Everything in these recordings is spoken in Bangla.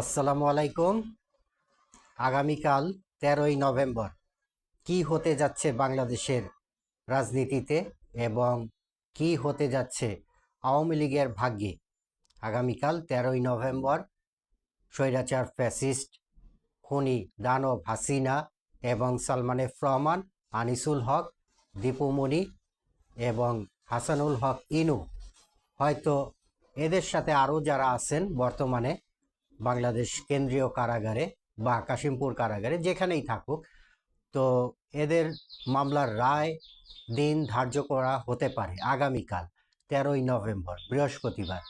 আসসালামু আলাইকুম। আগামীকাল তেরোই নভেম্বর। কি হতে যাচ্ছে বাংলাদেশের রাজনীতিতে এবং কি হতে যাচ্ছে আওয়ামী লীগের ভাগ্যে? আগামীকাল তেরোই নভেম্বর, স্বৈরাচার ফ্যাসিস্ট খুনি দানব হাসিনা এবং সালমান এফ রহমান, আনিসুল হক দীপুমণি এবং হাসানুল হক ইনু। হয়তো এদের সাথে আরও যারা আছেন বর্তমানে বাংলাদেশ কেন্দ্রীয় কারাগারে বা কাশিমপুর কারাগারে যেখানেই থাকুক, তো এদের মামলার রায় দিন ধার্য করা হতে পারে আগামীকাল, তেরোই নভেম্বর, বৃহস্পতিবার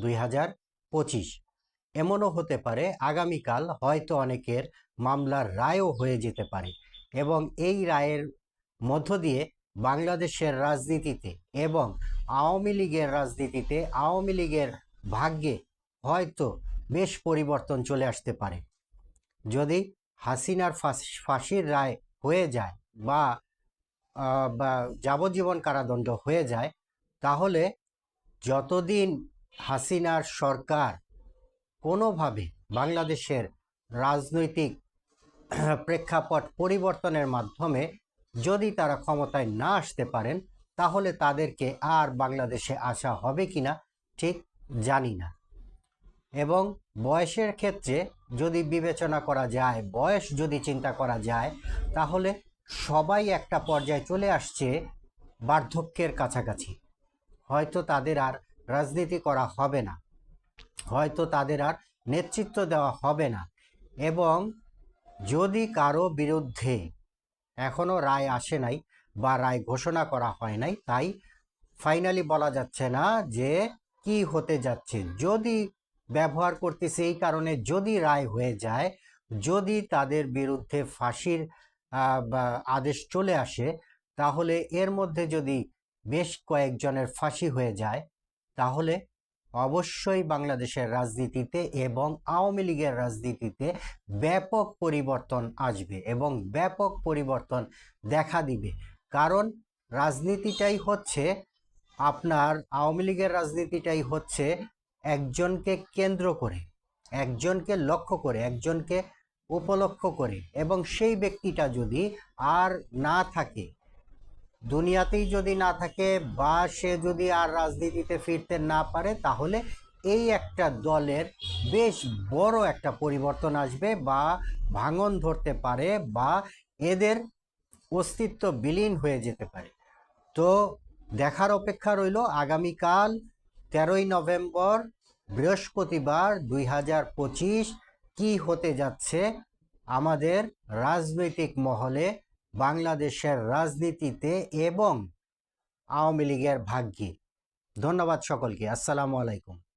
দুই হাজার পঁচিশ। এমনও হতে পারে আগামীকাল হয়তো অনেকের মামলার রায়ও হয়ে যেতে পারে এবং এই রায়ের মধ্য দিয়ে বাংলাদেশের রাজনীতিতে এবং আওয়ামী লীগের রাজনীতিতে আওয়ামী লীগের ভাগ্যে হয়তো বেশ পরিবর্তন চলে আসতে পারে। যদি হাসিনার ফাঁস- ফাঁসির রায় হয়ে যায় বা বা যাবজ্জীবন কারাদণ্ড হয়ে যায়, তাহলে যতদিন হাসিনার সরকার কোনোভাবে বাংলাদেশের রাজনৈতিক প্রেক্ষাপট পরিবর্তনের মাধ্যমে যদি তারা ক্ষমতায় না আসতে পারেন, তাহলে তাদেরকে আর বাংলাদেশে আসা হবে কিনা ঠিক জানি না। এবং বয়সের ক্ষেত্রে যদি বিবেচনা করা যায়, বয়স যদি চিন্তা করা যায়, তাহলে সবাই একটা পর্যায়ে চলে আসছে বার্ধক্যের কাছাকাছি। হয়তো তাদের আর রাজনীতি করা হবে না। হয়তো তাদের আর নেতৃত্ব দেওয়া হবে না। এবং যদি কারও বিরুদ্ধে এখনও রায় আসে নাই বা রায় ঘোষণা করা হয় নাই, তাই ফাইনালি বলা যাচ্ছে না যে কি হতে যাচ্ছে। যদি ব্যবহার করতেছে এই কারণে যদি রায় হয়ে যায়, যদি তাদের বিরুদ্ধে ফাঁসির আদেশ চলে আসে, তাহলে এর মধ্যে যদি বেশ কয়েকজনের ফাঁসি হয়ে যায়, তাহলে অবশ্যই বাংলাদেশের রাজনীতিতে এবং আওয়ামী লীগের রাজনীতিতে ব্যাপক পরিবর্তন আসবে এবং ব্যাপক পরিবর্তন দেখা দিবে। কারণ রাজনীতিটাই হচ্ছে আপনার, আওয়ামী লীগের রাজনীতিটাই হচ্ছে একজনকে কেন্দ্র করে, একজনকে লক্ষ্য করে, একজনকে উপলক্ষ করে এবং সেই ব্যক্তিটা যদি আর না থাকে, দুনিয়াতেই যদি না থাকে বা সে যদি আর রাজনীতিতে ফিরতে না পারে, তাহলে এই একটা দলের বেশ বড় একটা পরিবর্তন আসবে বা ভাঙন ধরতে পারে বা এদের অস্তিত্ব বিলীন হয়ে যেতে পারে। তো দেখার অপেক্ষা রইল আগামীকাল তেরোই নভেম্বর বৃহস্পতিবার দুই হাজার পঁচিশ কী হতে যাচ্ছে আমাদের রাজনৈতিক মহলে বাংলাদেশের রাজনীতিতে এবং আওয়ামী লীগের ভাগ্যে? ধন্যবাদ সকলকে। আসসালামু আলাইকুম।